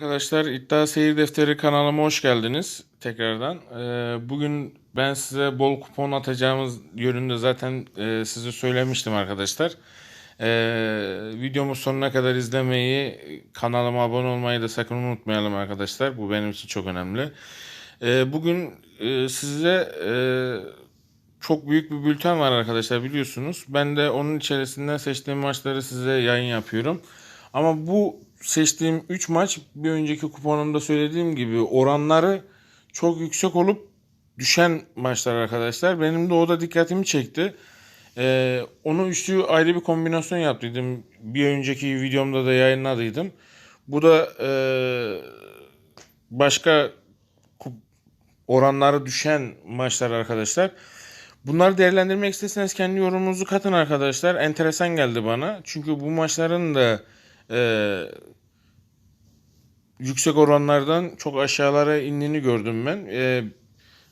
Arkadaşlar İddia Seyir Defteri kanalıma hoş geldiniz tekrardan. Ee, bugün ben size bol kupon atacağımız yönünde zaten e, size söylemiştim arkadaşlar. Ee, videomu sonuna kadar izlemeyi, kanalıma abone olmayı da sakın unutmayalım arkadaşlar. Bu benim için çok önemli. Ee, bugün e, size e, çok büyük bir bülten var arkadaşlar biliyorsunuz. Ben de onun içerisinden seçtiğim maçları size yayın yapıyorum. Ama bu seçtiğim 3 maç bir önceki kuponumda söylediğim gibi oranları çok yüksek olup düşen maçlar arkadaşlar. Benim de o da dikkatimi çekti. Ee, onu üçlü ayrı bir kombinasyon yaptıydım. Bir önceki videomda da yayınladıydım. Bu da e, başka oranları düşen maçlar arkadaşlar. Bunları değerlendirmek isterseniz kendi yorumunuzu katın arkadaşlar. Enteresan geldi bana. Çünkü bu maçların da e, yüksek oranlardan çok aşağılara indiğini gördüm ben. E,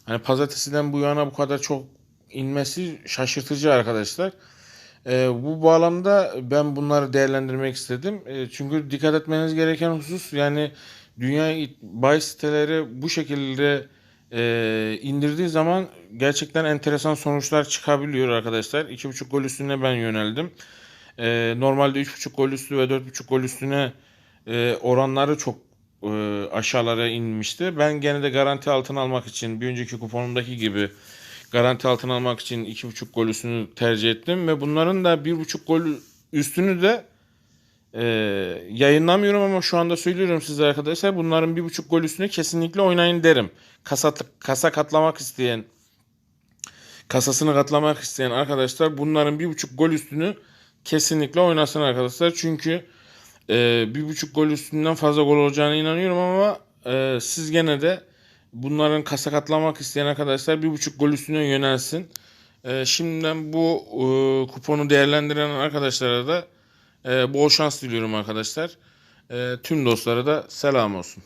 hani pazartesiden bu yana bu kadar çok inmesi şaşırtıcı arkadaşlar. E, bu bağlamda ben bunları değerlendirmek istedim. E, çünkü dikkat etmeniz gereken husus yani dünya bahis siteleri bu şekilde e, indirdiği zaman gerçekten enteresan sonuçlar çıkabiliyor arkadaşlar. 2.5 gol üstüne ben yöneldim. E, normalde 3.5 gol üstü ve 4.5 gol üstüne e, oranları çok e, aşağılara inmişti. Ben gene de garanti altına almak için bir önceki kuponumdaki gibi garanti altına almak için 2.5 gol üstünü tercih ettim ve bunların da 1.5 gol üstünü de e, yayınlamıyorum ama şu anda söylüyorum size arkadaşlar bunların 1.5 gol üstüne kesinlikle oynayın derim. Kasa, kasa katlamak isteyen kasasını katlamak isteyen arkadaşlar bunların 1.5 gol üstünü kesinlikle oynasın arkadaşlar. Çünkü e, bir buçuk gol üstünden fazla gol olacağına inanıyorum ama e, siz gene de bunların kasa katlamak isteyen arkadaşlar bir buçuk gol üstüne yönelsin. E, şimdiden bu e, kuponu değerlendiren arkadaşlara da e, bol şans diliyorum arkadaşlar. E, tüm dostlara da selam olsun.